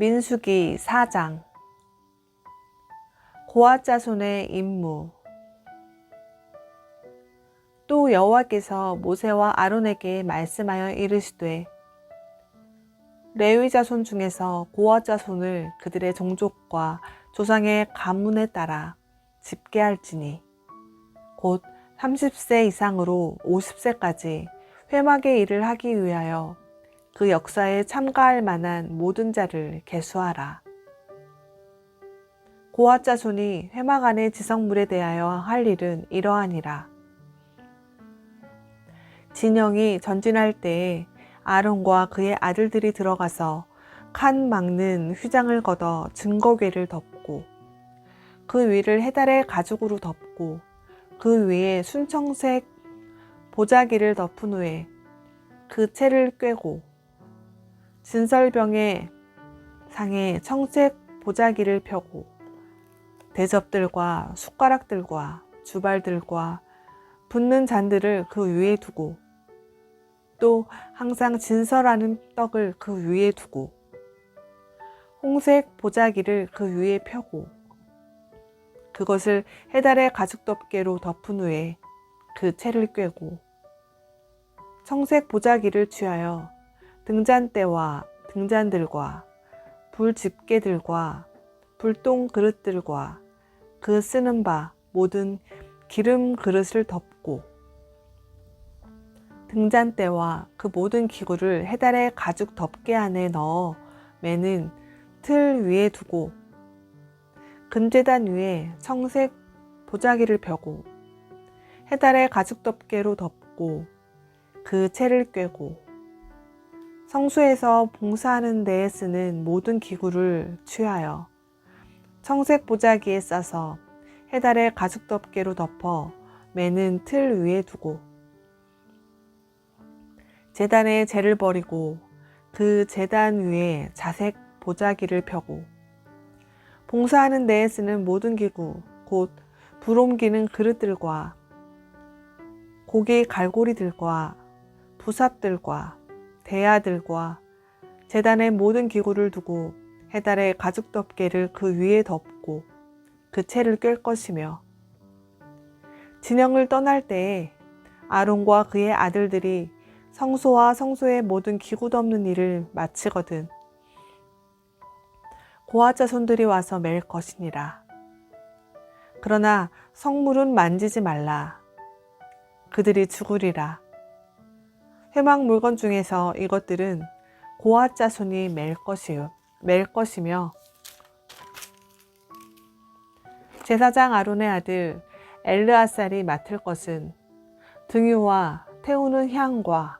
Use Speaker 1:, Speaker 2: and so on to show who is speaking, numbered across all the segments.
Speaker 1: 민수기 4장. 고아 자손의 임무. 또 여호와께서 모세와 아론에게 말씀하여 이르시되 레위 자손 중에서 고아 자손을 그들의 종족과 조상의 가문에 따라 집계할지니 곧 30세 이상으로 50세까지 회막의 일을 하기 위하여 그 역사에 참가할 만한 모든 자를 계수하라. 고아 자손이 회막 안의 지성물에 대하여 할 일은 이러하니라. 진영이 전진할 때에 아론과 그의 아들들이 들어가서 칸 막는 휘장을 걷어 증거궤를 덮고 그 위를 해달의 가죽으로 덮고 그 위에 순청색 보자기를 덮은 후에 그 채를 꿰고 진설병의 상에 청색 보자기를 펴고 대접들과 숟가락들과 주발들과 붓는 잔들을 그 위에 두고 또 항상 진설하는 떡을 그 위에 두고 홍색 보자기를 그 위에 펴고 그것을 해달의 가죽 덮개로 덮은 후에 그 채를 꿰고 청색 보자기를 취하여 등잔대와 등잔들과 불 집게들과 불똥 그릇들과 그 쓰는 바 모든 기름 그릇을 덮고 등잔대와 그 모든 기구를 해달의 가죽 덮개 안에 넣어 매는 틀 위에 두고 금재단 위에 청색 보자기를 펴고 해달의 가죽 덮개로 덮고 그 채를 꿰고 성수에서 봉사하는 데에 쓰는 모든 기구를 취하여 청색 보자기에 싸서 해달의 가죽 덮개로 덮어 매는 틀 위에 두고 재단에 재를 버리고 그 재단 위에 자색 보자기를 펴고 봉사하는 데에 쓰는 모든 기구 곧 불 옮기는 그릇들과 고기 갈고리들과 부삽들과 대야들과 재단의 모든 기구를 두고 해달의 가죽 덮개를 그 위에 덮고 그 채를 꿰 것이며 진영을 떠날 때에 아론과 그의 아들들이 성소와 성소의 모든 기구 덮는 일을 마치거든 고아 자손들이 와서 맬 것이니라. 그러나 성물은 만지지 말라. 그들이 죽으리라. 회막 물건 중에서 이것들은 고아 자손이 맬 것이요, 맬 것이며 제사장 아론의 아들 엘르아살이 맡을 것은 등유와 태우는 향과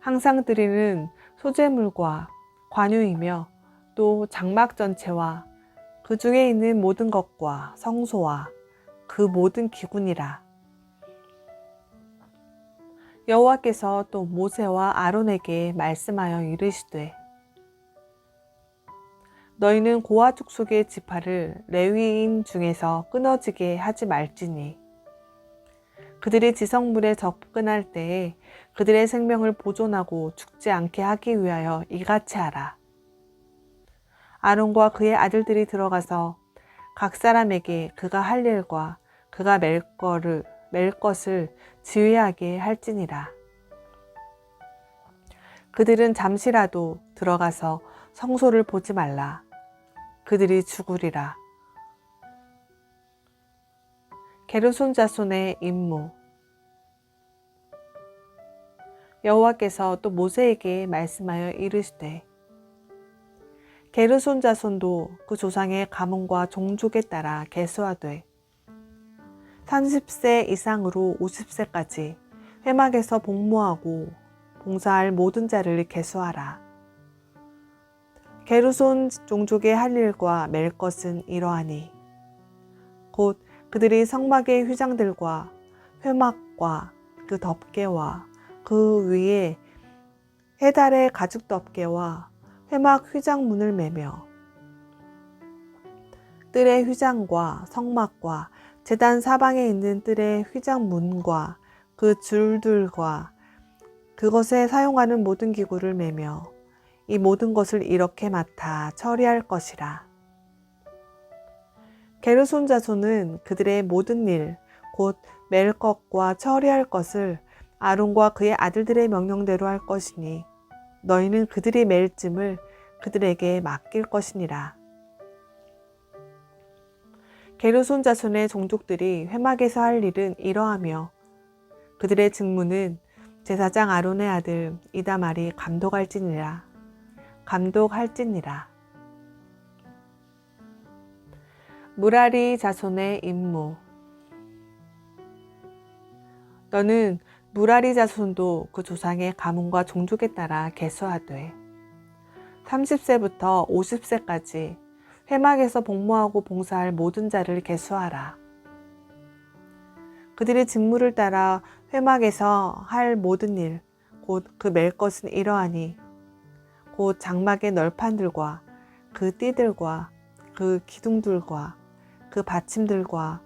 Speaker 1: 항상 드리는 소재물과 관유이며 또 장막 전체와 그 중에 있는 모든 것과 성소와 그 모든 기군이라. 여호와께서 또 모세와 아론에게 말씀하여 이르시되 너희는 고아 족속의 지파를 레위인 중에서 끊어지게 하지 말지니 그들이 지성물에 접근할 때에 그들의 생명을 보존하고 죽지 않게 하기 위하여 이같이 하라. 아론과 그의 아들들이 들어가서 각 사람에게 그가 할 일과 그가 맬 거를 맬 것을 지휘하게 할지니라. 그들은 잠시라도 들어가서 성소를 보지 말라. 그들이 죽으리라. 게르손 자손의 임무 여호와께서 또 모세에게 말씀하여 이르시되 게르손 자손도 그 조상의 가문과 종족에 따라 계수하되 30세 이상으로 50세까지 회막에서 복무하고 봉사할 모든 자를 계수하라. 게르손 종족의 할 일과 맬 것은 이러하니 곧 그들이 성막의 휘장들과 회막과 그 덮개와 그 위에 해달의 가죽 덮개와 회막 휘장문을 매며 뜰의 휘장과 성막과 재단 사방에 있는 뜰의 휘장 문과 그 줄들과 그것에 사용하는 모든 기구를 매며 이 모든 것을 이렇게 맡아 처리할 것이라. 게르손 자손은 그들의 모든 일, 곧 멜 것과 처리할 것을 아론과 그의 아들들의 명령대로 할 것이니 너희는 그들이 멜 쯤을 그들에게 맡길 것이니라. 게르손 자손의 종족들이 회막에서 할 일은 이러하며 그들의 직무는 제사장 아론의 아들 이다말이 감독할지니라. 감독할지니라. 무라리 자손의 임무 너는 무라리 자손도 그 조상의 가문과 종족에 따라 계수하되 30세부터 50세까지 회막에서 복무하고 봉사할 모든 자를 계수하라. 그들의 직무를 따라 회막에서 할 모든 일, 곧 그 멜 것은 이러하니, 곧 장막의 널판들과 그 띠들과 그 기둥들과 그 받침들과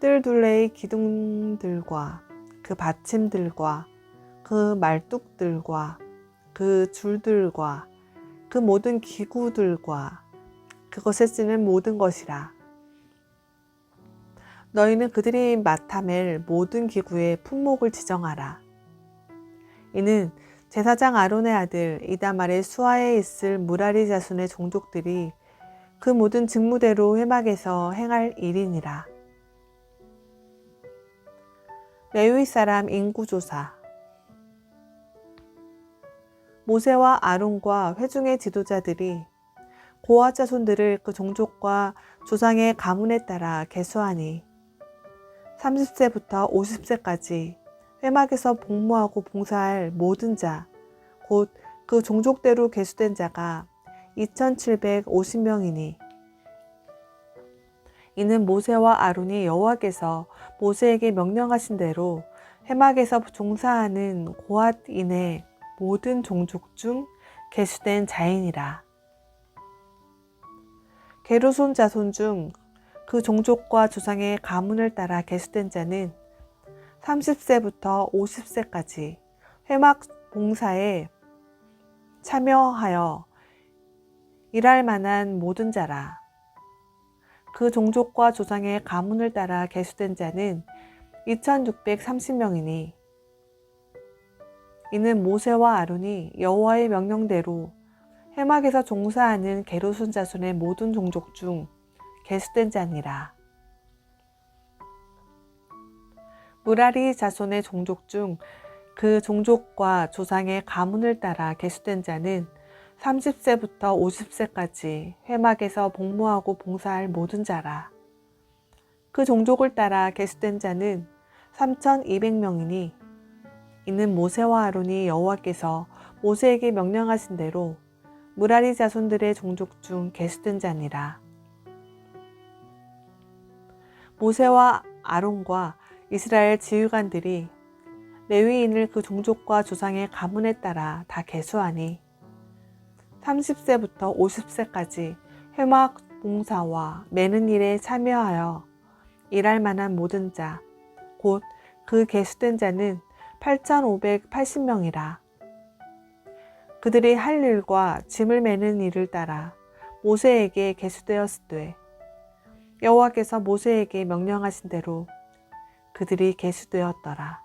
Speaker 1: 뜰 둘레의 기둥들과 그 받침들과 그 말뚝들과 그 줄들과 그 모든 기구들과 그것에 쓰는 모든 것이라. 너희는 그들이 맡아맬 모든 기구의 품목을 지정하라. 이는 제사장 아론의 아들 이다말의 수하에 있을 무라리 자손의 종족들이 그 모든 직무대로 회막에서 행할 일이니라. 레위 사람 인구 조사 모세와 아론과 회중의 지도자들이 고아 자손들을 그 종족과 조상의 가문에 따라 계수하니 30세부터 50세까지 회막에서 복무하고 봉사할 모든 자, 곧 그 종족대로 계수된 자가 2,750명이니 이는 모세와 아론이 여호와께서 모세에게 명령하신 대로 해막에서 종사하는 고앗인의 모든 종족 중 계수된 자인이라. 게르손 자손 중 그 종족과 조상의 가문을 따라 계수된 자는 30세부터 50세까지 회막 봉사에 참여하여 일할 만한 모든 자라. 그 종족과 조상의 가문을 따라 계수된 자는 2630명이니 이는 모세와 아론이 여호와의 명령대로 해막에서 종사하는 게르손 자손의 모든 종족 중 계수된 자니라. 무라리 자손의 종족 중 그 종족과 조상의 가문을 따라 계수된 자는 30세부터 50세까지 회막에서 복무하고 봉사할 모든 자라. 그 종족을 따라 계수된 자는 3,200명이니 이는 모세와 아론이 여호와께서 모세에게 명령하신 대로 무라리 자손들의 종족 중 계수된 자니라. 모세와 아론과 이스라엘 지휘관들이 레위인을 그 종족과 조상의 가문에 따라 다 계수하니 30세부터 50세까지 회막 봉사와 매는 일에 참여하여 일할 만한 모든 자, 곧그 계수된 자는 8,580명이라. 그들이 할 일과 짐을 매는 일을 따라 모세에게 계수되었으되 여호와께서 모세에게 명령하신 대로 그들이 계수되었더라.